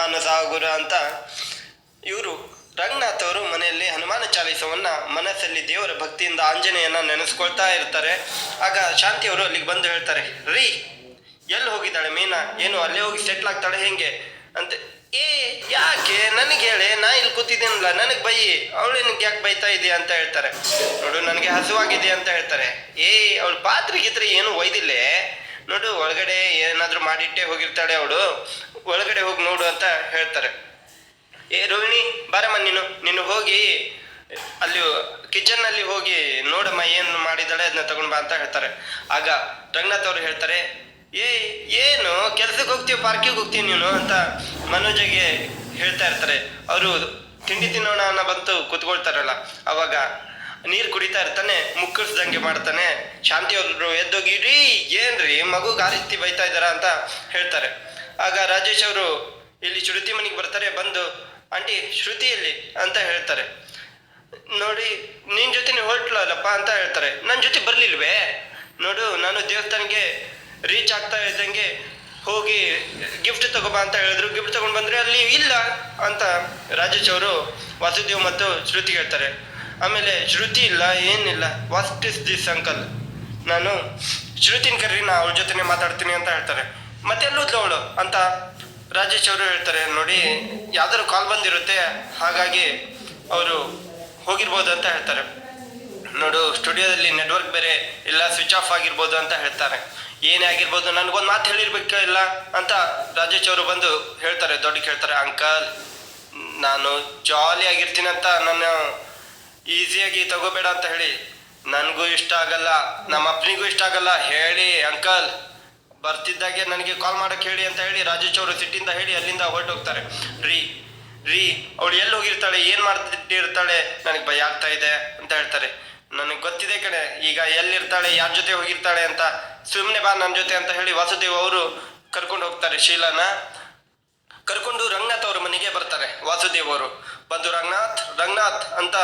ಮಾನಸ ಸಾಗುರ ಅಂತ ಇವರು ರಂಗನಾಥ್ ಅವರು ಮನೆಯಲ್ಲಿ ಹನುಮಾನ ಚಾಲೀಸವನ್ನ ಮನಸ್ಸಲ್ಲಿ ದೇವರ ಭಕ್ತಿಯಿಂದ ಆಂಜನೇಯನ ನೆನೆಸ್ಕೊಳ್ತಾ ಇರ್ತಾರೆ. ಆಗ ಶಾಂತಿ ಅವರು ಅಲ್ಲಿಗೆ ಬಂದು ಹೇಳ್ತಾರೆ, ರೀ, ಎಲ್ಲಿ ಹೋಗಿದ್ದಾಳೆ ಮೀನಾ? ಏನು, ಅಲ್ಲೇ ಹೋಗಿ ಸೆಟ್ಲ್ ಆಗ್ತಾಳೆ ಹೆಂಗೆ? ಅಂತ, ಏ, ಯಾಕೆ? ನನಗೆ ಹೇಳಿ, ನಾ ಇಲ್ಲಿ ಕೂತಿದ್ದೀನಲ್ಲ, ನನಗೆ ಬೈ, ಅವಳು ನಿನ್ಗೆ ಯಾಕೆ ಬೈತಾ ಇದೆಯಾ? ಅಂತ ಹೇಳ್ತಾರೆ. ನೋಡು, ನನಗೆ ಹಸುವಾಗಿದೆ ಅಂತ ಹೇಳ್ತಾರೆ. ಏ, ಅವಳು ಪಾತ್ರೆ ಗಿತ್ರೆ ಏನು ಒಯ್ದಿಲ್ಲೇ? ನೋಡು, ಒಳಗಡೆ ಏನಾದ್ರೂ ಮಾಡಿಟ್ಟೆ ಹೋಗಿರ್ತಾಳೆ ಅವಳು. ಒಳಗಡೆ ಹೋಗಿ ನೋಡು ಅಂತ ಹೇಳ್ತಾರೆ. ಏ, ರೋಹಿಣಿ, ಬಾರಮ್ಮ ನೀನು ನೀನು ಹೋಗಿ ಅಲ್ಲಿ ಕಿಚನ್ ಅಲ್ಲಿ ಹೋಗಿ ನೋಡಮ್ಮ ಏನು ಮಾಡಿದಾಳೆ ಅದನ್ನ ತಗೊಂಡ್ ಬಾ ಅಂತ ಹೇಳ್ತಾರೆ. ಆಗ ರಂಗನಾಥ್ ಅವರು ಹೇಳ್ತಾರೆ, ಏ, ಏನು? ಕೆಲ್ಸಕ್ಕೆ ಹೋಗ್ತೀವಿ ಪಾರ್ಕಿಗೆ ಹೋಗ್ತೀವಿ ನೀನು? ಅಂತ ಮನೋಜಗೆ ಹೇಳ್ತಾ ಇರ್ತಾರೆ. ಅವರು ತಿಂಡಿ ತಿನ್ನೋಣ ಅನ್ನೋ ಬಂತು ಕೂತ್ಕೊಳ್ತಾರಲ್ಲ. ಅವಾಗ ನೀರು ಕುಡಿತಾ ಇರ್ತಾನೆ, ಮುಕ್ಕಳಿಸ್ದಂಗೆ ಮಾಡ್ತಾನೆ. ಶಾಂತಿ ಅವರು ಎದ್ದೋಗಿ ರೀ ಏನ್ರಿ, ಮಗು ಗಾರಿತಿ ಬೈತಾ ಇದ್ದಾರ ಅಂತ ಹೇಳ್ತಾರೆ. ಆಗ ರಾಜೇಶ್ ಅವರು ಇಲ್ಲಿ ಶ್ರುತಿ ಮನೆಗೆ ಬರ್ತಾರೆ, ಬಂದು, ಆಂಟಿ ಶ್ರುತಿಯಲ್ಲಿ ಅಂತ ಹೇಳ್ತಾರೆ. ನೋಡಿ, ನಿನ್ ಜೊತೆ ನೀವು ಹೊರಟ್ಲಲ್ಲಪ್ಪ ಅಂತ ಹೇಳ್ತಾರೆ. ನನ್ನ ಜೊತೆ ಬರ್ಲಿಲ್ವೇ? ನೋಡು, ನಾನು ದೇವಸ್ಥಾನಕ್ಕೆ ರೀಚ್ ಆಗ್ತಾ ಇದ್ದಂಗೆ ಹೋಗಿ ಗಿಫ್ಟ್ ತಗೋಬಾ ಅಂತ ಹೇಳಿದ್ರು. ಗಿಫ್ಟ್ ತಗೊಂಡು ಬಂದ್ರೆ ಅಲ್ಲಿ ಇಲ್ಲ ಅಂತ ರಾಜೇಶ್ ಅವರು ವಾಸುದೇವ್ ಮತ್ತು ಶ್ರುತಿ ಹೇಳ್ತಾರೆ. ಆಮೇಲೆ ಶ್ರುತಿ ಇಲ್ಲ, ಏನಿಲ್ಲ. ವಾಟ್ ಇಸ್ ದಿಸ್ ಅಂಕಲ್ ನಾನು, ಶ್ರುತಿನ ಕರ್ರಿ, ನಾ ಅವ್ರ ಜೊತೆನೆ ಮಾತಾಡ್ತೀನಿ ಅಂತ ಹೇಳ್ತಾರೆ. ಮತ್ತೆ ಎಲ್ಲೋದ್ಲು ಅವಳು ಅಂತ ರಾಜೇಶ್ ಅವರು ಹೇಳ್ತಾರೆ, ನೋಡಿ, ಯಾವ್ದಾದ್ರು ಕಾಲ್ ಬಂದಿರುತ್ತೆ, ಹಾಗಾಗಿ ಅವರು ಹೋಗಿರ್ಬೋದು ಅಂತ ಹೇಳ್ತಾರೆ. ನೋಡು, ಸ್ಟುಡಿಯೋದಲ್ಲಿ ನೆಟ್ವರ್ಕ್ ಬೇರೆ ಇಲ್ಲ ಸ್ವಿಚ್ ಆಫ್ ಆಗಿರ್ಬೋದು ಅಂತ ಹೇಳ್ತಾರೆ. ಏನೇ ಆಗಿರ್ಬೋದು, ನನಗೊಂದು ಮಾತು ಹೇಳಿರ್ಬೇಕು ಇಲ್ಲ ಅಂತ ರಾಜೇಶ್ ಅವರು ಬಂದು ಹೇಳ್ತಾರೆ, ದೊಡ್ಡ ಕೇಳ್ತಾರೆ ಅಂಕಲ್ ನಾನು ಜಾಲಿ ಆಗಿರ್ತೀನಿ ಅಂತ ನನ್ನ ಈಸಿಯಾಗಿ ತಗೋಬೇಡ ಅಂತ ಹೇಳಿ ನನಗೂ ಇಷ್ಟ ಆಗಲ್ಲ ನಮ್ಮ ಅಪ್ಪನಿಗೂ ಇಷ್ಟ ಆಗಲ್ಲ, ಹೇಳಿ ಅಂಕಲ್. ಬರ್ತಿದ್ದಾಗೆ ನನಗೆ ಕಾಲ್ ಮಾಡಕ್ಕೆ ಹೇಳಿ ಅಂತ ಹೇಳಿ ರಾಜೇಶ್ ಅವರು ಸಿಟ್ಟಿಂದ ಹೇಳಿ ಅಲ್ಲಿಂದ ಹೊರಟೋಗ್ತಾರೆ. ರೀ ರೀ, ಅವಳು ಎಲ್ಲಿ ಹೋಗಿರ್ತಾಳೆ, ಏನು ಮಾಡ್ತಿರ್ತಾಳೆ ನನಗೆ ಭಯ ಆಗ್ತಾ ಇದೆ ಅಂತ ಹೇಳ್ತಾರೆ. ನನಗೆ ಗೊತ್ತಿದೆ ಕಣೆ, ಈಗ ಎಲ್ಲಿರ್ತಾಳೆ, ಯಾರ ಜೊತೆ ಹೋಗಿರ್ತಾಳೆ ಅಂತ. ಸುಮ್ಮನೆ ಬಾ ನನ್ನ ಜೊತೆ ಅಂತ ಹೇಳಿ ವಾಸುದೇವ್ ಅವರು ಕರ್ಕೊಂಡು ಹೋಗ್ತಾರೆ ಶೀಲಾನ. ಕರ್ಕೊಂಡು ರಂಗನಾಥ್ ಅವ್ರ ಮನೆಗೆ ಬರ್ತಾರೆ ವಾಸುದೇವ್ ಅವರು. ಬಂದು ರಂಗನಾಥ್ ರಂಗನಾಥ್ ಅಂತ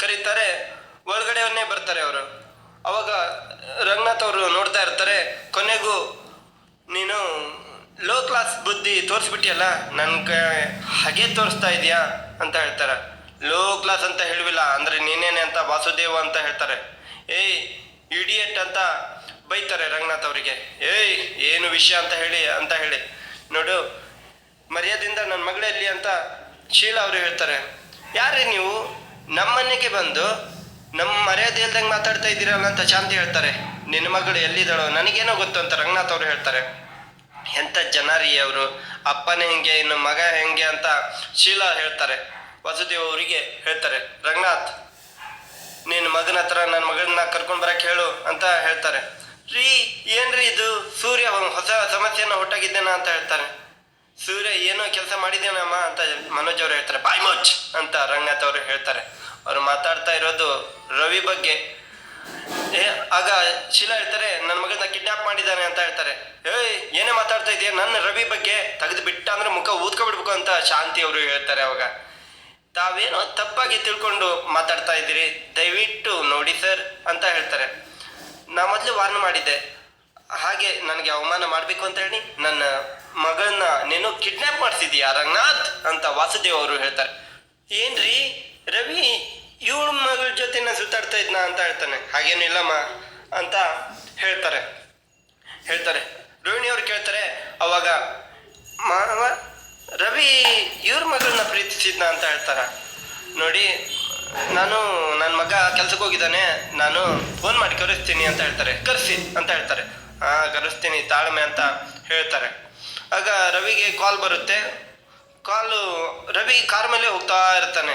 ಕರೀತಾರೆ ಒಳಗಡೆಯವನ್ನೇ ಬರ್ತಾರೆ ಅವರು. ಅವಾಗ ರಂಗನಾಥ್ ಅವರು ನೋಡ್ತಾ ಇರ್ತಾರೆ, ಕೊನೆಗೂ ನೀನು ಲೋ ಕ್ಲಾಸ್ ಬುದ್ಧಿ ತೋರಿಸ್ಬಿಟ್ಟಿಯಲ್ಲ ನನ್ಗೆ ಹಾಗೆ ತೋರಿಸ್ತಾ ಇದೀಯಾ ಅಂತ ಹೇಳ್ತಾರೆ. ಲೋ ಕ್ಲಾಸ್ ಅಂತ ಹೇಳುವಿಲ್ಲ, ಅಂದ್ರೆ ನೀನೇನೆ ಅಂತ ವಾಸುದೇವ ಅಂತ ಹೇಳ್ತಾರೆ. ಏಯ್ ಇಡಿಯಟ್ ಅಂತ ಬೈತಾರೆ ರಂಗನಾಥ್ ಅವರಿಗೆ. ಏಯ್, ಏನು ವಿಷಯ ಅಂತ ಹೇಳಿ ಅಂತ ಹೇಳಿ. ನೋಡು, ಮರ್ಯಾದಿಂದ ನನ್ನ ಮಗಳಲ್ಲಿ ಅಂತ ಶೀಲಾ ಅವರು ಹೇಳ್ತಾರೆ. ಯಾರೇ ನೀವು? ನಮ್ಮ ಮನೆಗೆ ಬಂದು ನಮ್ಮ ಮರ್ಯಾದೆ ಇಲ್ದಂಗೆ ಮಾತಾಡ್ತಾ ಇದ್ದೀರಲ್ಲ ಅಂತ ಶಾಂತಿ ಹೇಳ್ತಾರೆ. ನಿನ್ನ ಮಗಳು ಎಲ್ಲಿದ್ದಾಳೋ ನನಗೇನೋ ಗೊತ್ತು ಅಂತ ರಂಗನಾಥ್ ಅವರು ಹೇಳ್ತಾರೆ. ಎಂಥ ಜನ ರೀ ಅವರು, ಅಪ್ಪನೇ ಹೆಂಗೆ, ಇನ್ನು ಮಗ ಹೆಂಗೆ ಅಂತ ಶೀಲಾ ಹೇಳ್ತಾರೆ. ವಸುದೇವ್ ಅವರಿಗೆ ಹೇಳ್ತಾರೆ, ರಂಗನಾಥ್, ನಿನ್ನ ಮಗನ ಹತ್ರ ನನ್ನ ಮಗಳನ್ನ ಕರ್ಕೊಂಡು ಬರಕ್ಕೆ ಹೇಳು ಅಂತ ಹೇಳ್ತಾರೆ. ರೀ, ಏನ್ರಿ ಇದು? ಸೂರ್ಯ, ಹೊಸ ಸಮಸ್ಯೆನ ಹೊಟ್ಟಾಗಿದ್ದೇನ ಅಂತ ಹೇಳ್ತಾರೆ. ಸೂರ್ಯ, ಏನೋ ಕೆಲಸ ಮಾಡಿದೇನಮ್ಮ? ಅಂತ ಮನೋಜ್ ಅವರು ಹೇಳ್ತಾರೆ, ಬಾಯ್ ಮೋಚ್ ಅಂತ ರಂಗನಾಥ್ ಅವರು ಹೇಳ್ತಾರೆ. ಅವ್ರು ಮಾತಾಡ್ತಾ ಇರೋದು ರವಿ ಬಗ್ಗೆ. ಏ, ಆಗ ಶಿಲಾ ಹೇಳ್ತಾರೆ ನನ್ನ ಮಗನ ಕಿಡ್ನಾಪ್ ಮಾಡಿದ್ದಾನೆ ಅಂತ ಹೇಳ್ತಾರೆ. ಏಯ್, ಏನೇ ಮಾತಾಡ್ತಾ ಇದೀಯ? ನನ್ನ ರವಿ ಬಗ್ಗೆ ತೆಗೆದು ಬಿಟ್ಟ ಅಂದ್ರೆ ಮುಖ ಊದ್ಕೊಬಿಡ್ಬೇಕು ಅಂತ ಶಾಂತಿ ಅವರು ಹೇಳ್ತಾರೆ ಅವಾಗ. ತಾವೇನೋ ತಪ್ಪಾಗಿ ತಿಳ್ಕೊಂಡು ಮಾತಾಡ್ತಾ ಇದ್ದೀರಿ, ದಯವಿಟ್ಟು ನೋಡಿ ಸರ್ ಅಂತ ಹೇಳ್ತಾರೆ. ನಾ ಮೊದಲು ವಾರ್ನ್ ಮಾಡಿದ್ದೆ. ಹಾಗೆ ನನಗೆ ಅವಮಾನ ಮಾಡಬೇಕು ಅಂತ ಹೇಳಿ ನನ್ನ ಮಗನ್ನ ನೀನು ಕಿಡ್ನಾಪ್ ಮಾಡಿಸಿದೀಯಾ ರಂಗನಾಥ್ ಅಂತ ವಾಸುದೇವ್ ಅವರು ಹೇಳ್ತಾರೆ. ಏನ್ರಿ? ರವಿ, ಇವಳ ಮಗಳ ಜೊತೆ ನಾನು ಸುತ್ತಾಡ್ತಾ ಇದ್ನ ಅಂತ ಹೇಳ್ತಾನೆ. ಹಾಗೇನು ಇಲ್ಲಮ್ಮ ಅಂತ ಹೇಳ್ತಾರೆ. ಹೇಳ್ತಾರೆ. ರೋಹಿಣಿ ಅವ್ರು ಕೇಳ್ತಾರೆ, ಅವಾಗ, ಮಾವ, ರವಿ ಇವ್ರ ಮಗಳನ್ನ ಪ್ರೀತಿಸಿದ್ನ ಅಂತ ಹೇಳ್ತಾರ. ನೋಡಿ, ನಾನು ನನ್ನ ಮಗ ಕೆಲ್ಸಕ್ಕೆ ಹೋಗಿದ್ದಾನೆ. ನಾನು ಫೋನ್ ಮಾಡಿ ಕರೆಸ್ತೀನಿ ಅಂತ ಹೇಳ್ತಾರೆ. ಕರೆಸಿ ಅಂತ ಹೇಳ್ತಾರೆ. ಹಾ ಕರೆಸ್ತೀನಿ ತಾಳ್ಮೆ ಅಂತ ಹೇಳ್ತಾರೆ. ಆಗ ರವಿಗೆ ಕಾಲ್ ಬರುತ್ತೆ. ಕಾಲು ರವಿ ಕಾರ್ ಮೇಲೆ ಹೋಗ್ತಾ ಇರ್ತಾನೆ.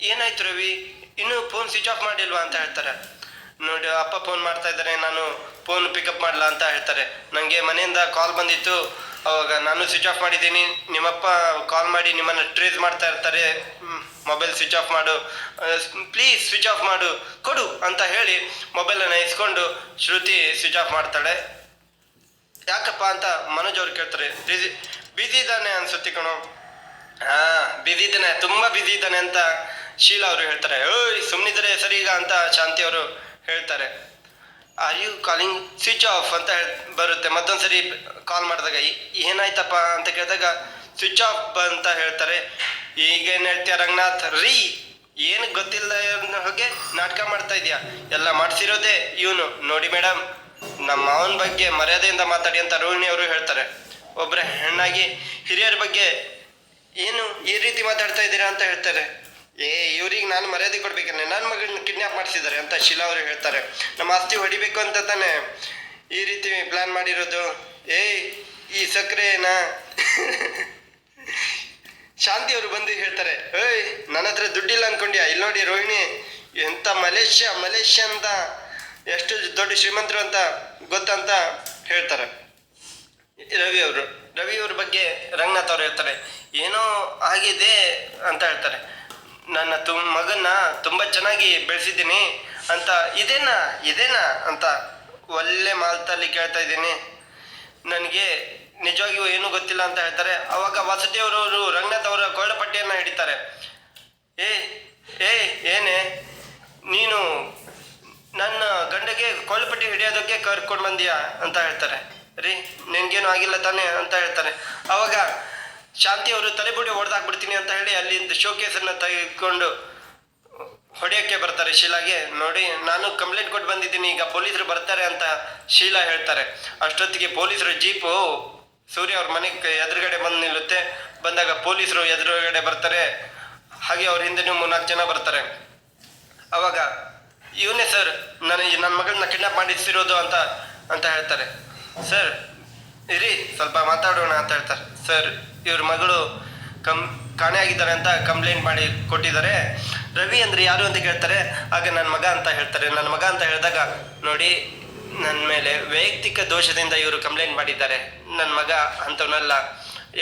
ಏನಾಯ್ತು ರವಿ? ಇನ್ನೂ ಫೋನ್ ಸ್ವಿಚ್ ಆಫ್ ಮಾಡಿಲ್ವಾ ಅಂತ ಹೇಳ್ತಾರೆ. ನೋಡಿ, ಅಪ್ಪ ಫೋನ್ ಮಾಡ್ತಾ ಇದ್ದಾರೆ, ನಾನು ಫೋನ್ ಪಿಕಪ್ ಮಾಡಲ್ಲ ಅಂತ ಹೇಳ್ತಾರೆ. ನನಗೆ ಮನೆಯಿಂದ ಕಾಲ್ ಬಂದಿತ್ತು. ಅವಾಗ ನಾನು ಸ್ವಿಚ್ ಆಫ್ ಮಾಡಿದ್ದೀನಿ. ನಿಮ್ಮಪ್ಪ ಕಾಲ್ ಮಾಡಿ ನಿಮ್ಮನ್ನು ಟ್ರೇಸ್ ಮಾಡ್ತಾ ಇರ್ತಾರೆ. ಮೊಬೈಲ್ ಸ್ವಿಚ್ ಆಫ್ ಮಾಡು. ಪ್ಲೀಸ್ ಸ್ವಿಚ್ ಆಫ್ ಮಾಡು. ಕೊಡು ಅಂತ ಹೇಳಿ ಮೊಬೈಲನ್ನು ಇಸ್ಕೊಂಡು ಶ್ರುತಿ ಸ್ವಿಚ್ ಆಫ್ ಮಾಡ್ತಾಳೆ. ಯಾಕಪ್ಪ ಅಂತ ಮನೋಜ್ ಅವ್ರು ಕೇಳ್ತಾರೆ. ಬಿಸಿ ಬಿಸಿ ಇದ್ದಾನೆ ಅನ್ಸುತ್ತೆ ಕಣೋ. ಹಾ ಬಿಸಿ ಇದ್ದಾನೆ. ತುಂಬಾ ಬಿಸಿ ಇದ್ದಾನೆ ಅಂತ ಶೀಲಾ ಅವರು ಹೇಳ್ತಾರೆ. ಓಯ್ ಸುಮ್ಮನಿದ್ರೆ ಸರಿ ಈಗ ಅಂತ ಶಾಂತಿ ಅವರು ಹೇಳ್ತಾರೆ. Are you calling switch off ಅಂತ ಬರುತ್ತೆ. ಮತ್ತೊಂದ್ಸರಿ ಕಾಲ್ ಮಾಡಿದಾಗ "ಈ- ಏನಾಯ್ತಪ್ಪ? ಅಂತ ಕೇಳಿದಾಗ ಸ್ವಿಚ್ ಆಫ್ ಅಂತ ಹೇಳ್ತಾರೆ. ಈಗೇನು ಹೇಳ್ತೀಯ ರಂಗನಾಥ್? ರೀ, ಏನು ಗೊತ್ತಿಲ್ಲ ಹೋಗಿ ನಾಟಕ ಮಾಡ್ತಾ ಇದೀಯಾ? ಎಲ್ಲ ಮಾಡ್ಸಿರೋದೇ ಇವನು. ನೋಡಿ ಮೇಡಮ್ ನಮ್ಮ ಮಾವನ ಬಗ್ಗೆ ಮರ್ಯಾದೆಯಿಂದ ಮಾತಾಡಿ ಅಂತ ರೋಹಿಣಿ ಅವರು ಹೇಳ್ತಾರೆ. ಒಬ್ಬರ ಹೆಣ್ಣಾಗಿ ಹಿರಿಯರ ಬಗ್ಗೆ ಏನು ಈ ರೀತಿ ಮಾತಾಡ್ತಾ ಇದ್ದೀರಾ ಅಂತ ಹೇಳ್ತಾರೆ. ಏ, ಇವ್ರಿಗೆ ನಾನು ಮರ್ಯಾದೆ ಕೊಡ್ಬೇಕೇನೆ. ನನ್ನ ಮಗಳನ್ನ ಕಿಡ್ನಾಪ್ ಮಾಡಿಸಿದ್ದಾರೆ ಅಂತ ಶಿಲಾ ಅವರು ಹೇಳ್ತಾರೆ. ನಮ್ಮ ಆಸ್ತಿ ಹೊಡಿಬೇಕು ಅಂತ ತಾನೆ ಈ ರೀತಿ ಪ್ಲಾನ್ ಮಾಡಿರೋದು. ಏಯ್, ಈ ಸಕ್ಕರೆನಾ ಶಾಂತಿ ಅವರು ಬಂದು ಹೇಳ್ತಾರೆ, ಏಯ್, ನನ್ನ ಹತ್ರ ದುಡ್ಡಿಲ್ಲ ಅನ್ಕೊಂಡ್ಯಾ? ಇಲ್ಲಿ ನೋಡಿ ರೋಹಿಣಿ, ಎಂತ ಮಲೇಷ್ಯಾ ಮಲೇಷ್ಯಾ ಅಂತ, ಎಷ್ಟು ದೊಡ್ಡ ಶ್ರೀಮಂತರು ಅಂತ ಗೊತ್ತಂತ ಹೇಳ್ತಾರೆ. ರವಿ ಅವರು. ರವಿ ಅವ್ರ ಬಗ್ಗೆ ರಂಗನಾಥ್ ಅವ್ರು ಹೇಳ್ತಾರೆ, ಏನೋ ಆಗಿದೆ ಅಂತ ಹೇಳ್ತಾರೆ. ನನ್ನ ತುಮ್, ಮಗನ್ನ ತುಂಬ ಚೆನ್ನಾಗಿ ಬೆಳೆಸಿದ್ದೀನಿ ಅಂತ, ಇದೇನಾ ಇದೇನಾ ಅಂತ ಒಳ್ಳೆ ಮಾತಲ್ಲಿ ಕೇಳ್ತಾ ಇದ್ದೀನಿ. ನನಗೆ ನಿಜವಾಗಿಯೂ ಏನೂ ಗೊತ್ತಿಲ್ಲ ಅಂತ ಹೇಳ್ತಾರೆ. ಅವಾಗ ವಾಸುದೇವರವರು ರಂಗನಾಥ್ ಅವರ ಕೊರಳಪಟ್ಟಿಯನ್ನು ಹಿಡಿತಾರೆ. ಏ ಏ, ಏನೇ, ನೀನು ನನ್ನ ಗಂಡಗೆ ಕೊಳ್ಳಪಟ್ಟಿ ಹಿಡಿಯೋದಕ್ಕೆ ಕರ್ಕೊಂಡು ಬಂದಿಯಾ ಅಂತ ಹೇಳ್ತಾರೆ. ರೀ, ನಿನ್ಗೇನು ಆಗಿಲ್ಲ ತಾನೇ ಅಂತ ಹೇಳ್ತಾರೆ. ಅವಾಗ ಶಾಂತಿ ಅವರು ತಲೆಬುಡಿ ಹೊಡೆದಾಕ್ಬಿಡ್ತೀನಿ ಅಂತ ಹೇಳಿ ಅಲ್ಲಿಂದ ಶೋಕೇಸನ್ನು ತೆಗೆದುಕೊಂಡು ಹೊಡೆಯೋಕ್ಕೆ ಬರ್ತಾರೆ ಶೀಲಾಗೆ. ನೋಡಿ, ನಾನು ಕಂಪ್ಲೇಂಟ್ ಕೊಟ್ಟು ಬಂದಿದ್ದೀನಿ, ಈಗ ಪೊಲೀಸರು ಬರ್ತಾರೆ ಅಂತ ಶೀಲಾ ಹೇಳ್ತಾರೆ. ಅಷ್ಟೊತ್ತಿಗೆ ಪೊಲೀಸರು ಜೀಪು ಸೂರ್ಯ ಅವ್ರ ಮನೆಗೆ ಎದುರುಗಡೆ ಬಂದು ನಿಲ್ಲುತ್ತೆ. ಬಂದಾಗ ಪೊಲೀಸರು ಎದುರುಗಡೆ ಬರ್ತಾರೆ. ಹಾಗೆ ಅವ್ರ ಹಿಂದೆನೂ ಮೂರ್ನಾಲ್ಕು ಜನ ಬರ್ತಾರೆ. ಅವಾಗ, ಇವನೇ ಸರ್ ನನಗೆ ನನ್ನ ಮಗಳನ್ನ ಕಿಡ್ನಾಪ್ ಮಾಡಿಸಿರೋದು ಅಂತ ಅಂತ ಹೇಳ್ತಾರೆ. ಸರ್, ಇರಿ, ಸ್ವಲ್ಪ ಮಾತಾಡೋಣ ಅಂತ ಹೇಳ್ತಾರೆ. ಸರ್ ಇವ್ರ ಮಗಳು ಕಂ ಕಾಣೆ ಆಗಿದ್ದಾರೆ ಅಂತ ಕಂಪ್ಲೇಂಟ್ ಮಾಡಿ ಕೊಟ್ಟಿದ್ದಾರೆ. ರವಿ ಅಂದ್ರೆ ಯಾರು ಅಂತ ಕೇಳ್ತಾರೆ, ಆಗ ನನ್ನ ಮಗ ಅಂತ ಹೇಳ್ತಾರೆ. ನನ್ನ ಮಗ ಅಂತ ಹೇಳಿದಾಗ, ನೋಡಿ ನನ್ನ ಮೇಲೆ ವೈಯಕ್ತಿಕ ದೋಷದಿಂದ ಇವರು ಕಂಪ್ಲೇಂಟ್ ಮಾಡಿದ್ದಾರೆ. ನನ್ನ ಮಗ ಅಂಥವನ್ನೆಲ್ಲ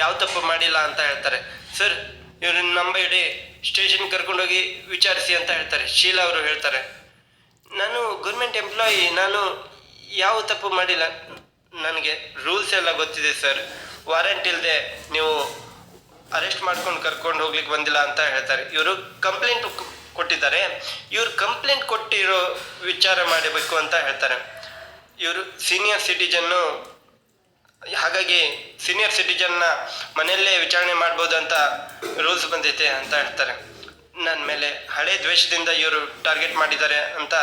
ಯಾವ ತಪ್ಪು ಮಾಡಿಲ್ಲ ಅಂತ ಹೇಳ್ತಾರೆ. ಸರ್ ಇವ್ರನ್ನ ನಂಬಿಡಿ ಸ್ಟೇಷನ್ ಕರ್ಕೊಂಡೋಗಿ ವಿಚಾರಿಸಿ ಅಂತ ಹೇಳ್ತಾರೆ. ಶೀಲಾ ಅವರು ಹೇಳ್ತಾರೆ, ನಾನು ಗೌರ್ಮೆಂಟ್ ಎಂಪ್ಲಾಯಿ ನಾನು ಯಾವ ತಪ್ಪು ಮಾಡಿಲ್ಲ. ನನಗೆ ರೂಲ್ಸ್ ಎಲ್ಲ ಗೊತ್ತಿದೆ ಸರ್ ವಾರಂಟ್ ಇಲ್ಲದೆ ನೀವು ಅರೆಸ್ಟ್ ಮಾಡ್ಕೊಂಡು ಕರ್ಕೊಂಡು ಹೋಗ್ಲಿಕ್ಕೆ ಬಂದಿಲ್ಲ ಅಂತ ಹೇಳ್ತಾರೆ. ಇವರು ಕಂಪ್ಲೇಂಟ್ ಕೊಟ್ಟಿದ್ದಾರೆ. ಇವರು ಕಂಪ್ಲೇಂಟ್ ಕೊಟ್ಟಿರೋ ವಿಚಾರ ಮಾಡಬೇಕು ಅಂತ ಹೇಳ್ತಾರೆ. ಇವರು ಸೀನಿಯರ್ ಸಿಟಿಜನ್ನು ಹಾಗಾಗಿ ಸೀನಿಯರ್ ಸಿಟಿಜನ್ನ ಮನೆಯಲ್ಲೇ ವಿಚಾರಣೆ ಮಾಡ್ಬೋದು ಅಂತ ರೂಲ್ಸ್ ಬಂದೈತೆ ಅಂತ ಹೇಳ್ತಾರೆ. ನನ್ನ ಮೇಲೆ ಹಳೆ ದ್ವೇಷದಿಂದ ಇವರು ಟಾರ್ಗೆಟ್ ಮಾಡಿದ್ದಾರೆ ಅಂತ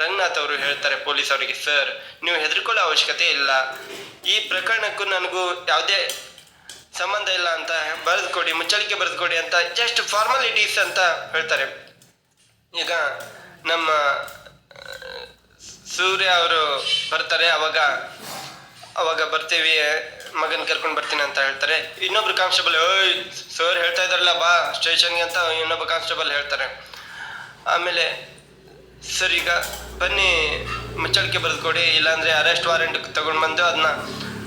ರಂಗನಾಥ್ ಅವರು ಹೇಳ್ತಾರೆ ಪೊಲೀಸ್ ಅವರಿಗೆ ಸರ್ ನೀವು ಹೆದರ್ಕೊಳ್ಳೋ ಅವಶ್ಯಕತೆ ಇಲ್ಲ. ಈ ಪ್ರಕರಣಕ್ಕೂ ನನಗೂ ಯಾವುದೇ ಸಂಬಂಧ ಇಲ್ಲ ಅಂತ ಬರೆದುಕೊಡಿ, ಮುಚ್ಚಳಿಕೆ ಬರೆದುಕೊಡಿ ಅಂತ ಜಸ್ಟ್ ಫಾರ್ಮಾಲಿಟೀಸ್ ಅಂತ ಹೇಳ್ತಾರೆ. ಈಗ ನಮ್ಮ, ಸೂರ್ಯ ಅವರು ಬರ್ತಾರೆ, ಅವಾಗ ಅವಾಗ ಬರ್ತೀವಿ ಮಗನ್ ಕರ್ಕೊಂಡು ಬರ್ತೀನಿ ಅಂತ ಹೇಳ್ತಾರೆ. ಇನ್ನೊಬ್ರು ಕಾನ್ಸ್ಟೇಬಲ್ ಓಯ್ ಸರ್ ಹೇಳ್ತಾ ಇದಾರಲ್ಲ ಬಾ, ಸ್ಟೇಷನ್ಗೆ ಅಂತ ಇನ್ನೊಬ್ಬ ಕಾನ್ಸ್ಟೇಬಲ್ ಹೇಳ್ತಾರೆ. ಆಮೇಲೆ, ಸರ್, ಈಗ ಬನ್ನಿ, ಮುಚ್ಚಳಿಕೆ ಬರೆದು ಕೊಡಿ ಇಲ್ಲಾಂದ್ರೆ ಅರೆಸ್ಟ್ ವಾರೆಂಟ್ ತಗೊಂಡು ಬಂದು ಅದನ್ನ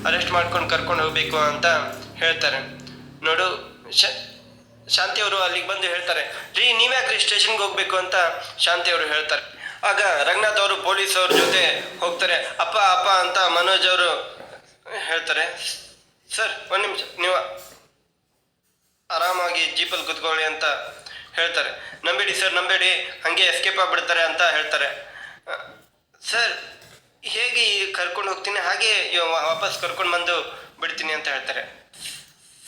ಅರೆಸ್ಟ್ ಮಾಡ್ಕೊಂಡು ಕರ್ಕೊಂಡು ಹೋಗ್ಬೇಕು ಅಂತ ಹೇಳ್ತಾರೆ. ನೋಡು ಶಾಂತಿ ಅವರು ಅಲ್ಲಿಗೆ ಬಂದು ಹೇಳ್ತಾರೆ, ರೀ, ನೀವ್ಯಾಕ್ರಿ ಸ್ಟೇಷನ್ಗೆ ಹೋಗ್ಬೇಕು ಅಂತ ಶಾಂತಿ ಅವರು ಹೇಳ್ತಾರೆ. ಆಗ ರಂಗನಾಥ್ ಅವರು ಪೊಲೀಸ್ ಅವ್ರ ಜೊತೆ ಹೋಗ್ತಾರೆ, ಅಪ್ಪ ಅಪ್ಪ ಅಂತ ಮನೋಜ್ ಅವರು ಹೇಳ್ತಾರೆ, ಸರ್, ಒಂದು ನಿಮಿಷ, ನೀವು ಆರಾಮಾಗಿ ಜೀಪಲ್ಲಿ ಕುತ್ಕೊಳ್ಳಿ ಅಂತ ಹೇಳ್ತಾರೆ. ನಂಬೇಡಿ, ಸರ್, ನಂಬೇಡಿ, ಹಾಗೆ ಎಸ್ಕೇಪ್ ಆಗಿಬಿಡ್ತಾರೆ ಅಂತ ಹೇಳ್ತಾರೆ. ಸರ್, ಹೇಗೆ ಕರ್ಕೊಂಡು ಹೋಗ್ತೀನಿ? ಹಾಗೆ ವಾಪಸ್ ಕರ್ಕೊಂಡು ಬಂದು ಬಿಡ್ತೀನಿ ಅಂತ ಹೇಳ್ತಾರೆ.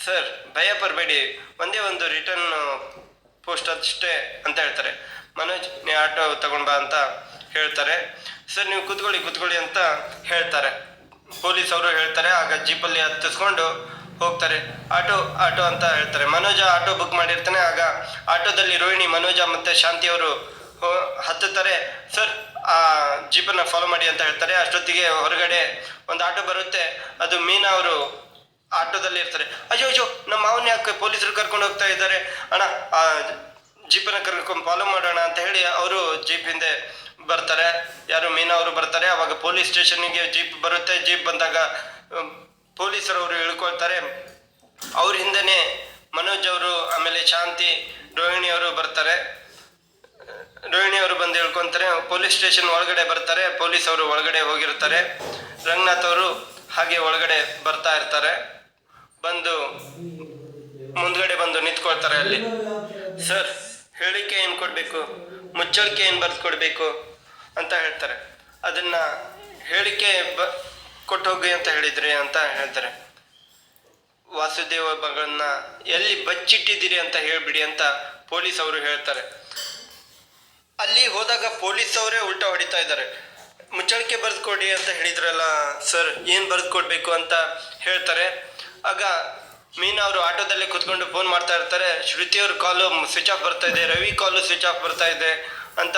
ಸರ್, ಭಯ ಬರಬೇಡಿ ಒಂದೇ ಒಂದು ರಿಟರ್ನ್ ಪೋಸ್ಟ್ ಅಷ್ಟೇ ಅಂತ ಹೇಳ್ತಾರೆ. ಮನೋಜ್, ನೀ ಆಟೋ ತಗೊಂಡ್ ಬಾ ಅಂತ ಹೇಳ್ತಾರೆ. ಸರ್, ನೀವು ಕೂತ್ಕೊಳ್ಳಿ ಕೂತ್ಕೊಳ್ಳಿ ಅಂತ ಹೇಳ್ತಾರೆ. ಪೊಲೀಸ್ ಅವರು ಹೇಳ್ತಾರೆ, ಆಗ ಜೀಪಲ್ಲಿ ಹತ್ತಿಸ್ಕೊಂಡು ಹೋಗ್ತಾರೆ. ಆಟೋ ಆಟೋ ಅಂತ ಹೇಳ್ತಾರೆ. ಮನೋಜ ಆಟೋ ಬುಕ್ ಮಾಡಿರ್ತಾನೆ, ಆಗ ಆಟೋದಲ್ಲಿ ರೋಹಿಣಿ, ಮನೋಜ ಮತ್ತೆ ಶಾಂತಿ ಅವರು ಹೋ- ಹತ್ತುತ್ತಾರೆ. ಸರ್, ಆ ಜೀಪನ್ನ ಫಾಲೋ ಮಾಡಿ ಅಂತ ಹೇಳ್ತಾರೆ. ಅಷ್ಟೊತ್ತಿಗೆ ಹೊರಗಡೆ ಒಂದು ಆಟೋ ಬರುತ್ತೆ. ಅದು ಮೀನಾ ಅವರು ಆಟೋದಲ್ಲಿ ಇರ್ತಾರೆ. ಅಯ್ಯೋ ಅಯ್ಯೋ ನಮ್ಮ ಮಾವನ ಯಾಕೆ ಪೊಲೀಸರು ಕರ್ಕೊಂಡು ಹೋಗ್ತಾ ಇದ್ದಾರೆ? ಅಣ್ಣ, ಆ ಜೀಪನ್ನ ಕರ್ಕೊಂಡು ಫಾಲೋ ಮಾಡೋಣ ಅಂತ ಹೇಳಿ ಅವರು ಜೀಪ್ ಹಿಂದೆ ಬರ್ತಾರೆ, ಯಾರು ಮೀನಾ ಅವರು ಬರ್ತಾರೆ, ಅವಾಗ ಪೊಲೀಸ್ ಸ್ಟೇಷನ್ಗೆ ಜೀಪ್ ಬರುತ್ತೆ. ಜೀಪ್ ಬಂದಾಗ ಪೊಲೀಸರು ಅವರು ಇಳ್ಕೊಳ್ತಾರೆ. ಅವ್ರ ಹಿಂದೆನೆ ಮನೋಜ್ ಅವರು, ಆಮೇಲೆ ಶಾಂತಿ, ರೋಹಿಣಿ ಅವರು ಬರ್ತಾರೆ. ರೋಹಿಣಿ ಅವರು ಬಂದು ಹೇಳ್ಕೊಂತಾರೆ, ಪೊಲೀಸ್ ಸ್ಟೇಷನ್ ಒಳಗಡೆ ಬರ್ತಾರೆ, ಪೊಲೀಸ್ ಅವರು ಒಳಗಡೆ ಹೋಗಿರ್ತಾರೆ. ರಂಗನಾಥ್ ಅವರು ಹಾಗೆ ಒಳಗಡೆ ಬರ್ತಾ ಇರ್ತಾರೆ. ಬಂದು, ಮುಂದ್ಗಡೆ ಬಂದು ನಿಂತ್ಕೊಳ್ತಾರೆ ಅಲ್ಲಿ. ಸರ್, ಹೇಳಿಕೆ ಏನು ಕೊಡಬೇಕು? ಮುಚ್ಚಳಿಕೆ ಏನು ಬರ್ದು ಕೊಡಬೇಕು? ಅಂತ ಹೇಳ್ತಾರೆ. ಅದನ್ನ ಹೇಳಿಕೆ ಬ ಕೊಟ್ಟು ಹೋಗಿ ಅಂತ ಹೇಳಿದ್ರಿ ಅಂತ ಹೇಳ್ತಾರೆ. ವಾಸುದೇವ ಮಗಳನ್ನ ಎಲ್ಲಿ ಬಚ್ಚಿಟ್ಟಿದ್ದೀರಿ ಅಂತ ಹೇಳ್ಬಿಡಿ ಅಂತ ಪೊಲೀಸ್ ಅವರು ಹೇಳ್ತಾರೆ. ಅಲ್ಲಿ ಹೋದಾಗ ಪೊಲೀಸ್ ಅವರೇ ಉಲ್ಟಾ ಹೊಡಿತಾ ಇದ್ದಾರೆ. ಮುಚ್ಚಳಿಕೆ ಬರೆದ್ಕೊಡಿ ಅಂತ ಹೇಳಿದ್ರಲ್ಲ ಸರ್, ಏನು ಬರೆದು ಕೊಡ್ಬೇಕು ಅಂತ ಹೇಳ್ತಾರೆ. ಆಗ ಮೀನಾ ಅವರು ಆಟೋದಲ್ಲೇ ಕುತ್ಕೊಂಡು ಫೋನ್ ಮಾಡ್ತಾ ಇರ್ತಾರೆ. ಶ್ರುತಿ ಅವ್ರ ಕಾಲು ಸ್ವಿಚ್ ಆಫ್ ಬರ್ತಾ ಇದೆ, ರವಿ ಕಾಲು ಸ್ವಿಚ್ ಆಫ್ ಬರ್ತಾ ಇದೆ ಅಂತ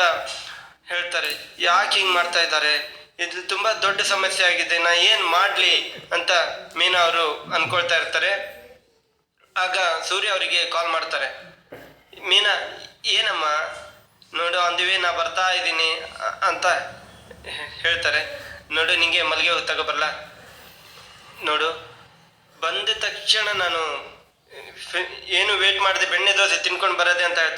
ಹೇಳ್ತಾರೆ, ಯಾಕೆ ಹಿಂಗೆ ಮಾಡ್ತಾ ಇದ್ದಾರೆ? ಇದು ತುಂಬ ದೊಡ್ಡ ಸಮಸ್ಯೆ ಆಗಿದೆ, ನಾ ಏನು ಮಾಡಲಿ ಅಂತ ಮೀನಾ ಅವರು ಅನ್ಕೊಳ್ತಾ ಇರ್ತಾರೆ. ಆಗ ಸೂರ್ಯ ಅವರಿಗೆ ಕಾಲ್ ಮಾಡ್ತಾರೆ, ಮೀನಾ, ಏನಮ್ಮ? ನೋಡು, ಅಂದಿವೆ ನಾ ಬರ್ತಾ ಇದ್ದೀನಿ ಅಂತ ಹೇಳ್ತಾರೆ. ನೋಡು, ನಿಂಗೆ ಮಲ್ಲಿಗೆ ಹೂ ತಗೋಬರಲ್ಲ ನೋಡು, ಬಂದ ತಕ್ಷಣ ನಾನು ಏನು ವೇಟ್ ಮಾಡಿದೆ, ಬೆಣ್ಣೆ ದೋಸೆ ತಿನ್ಕೊಂಡು ಬರೋದೆ ಅಂತ ಹೇಳ್ತಾರೆ.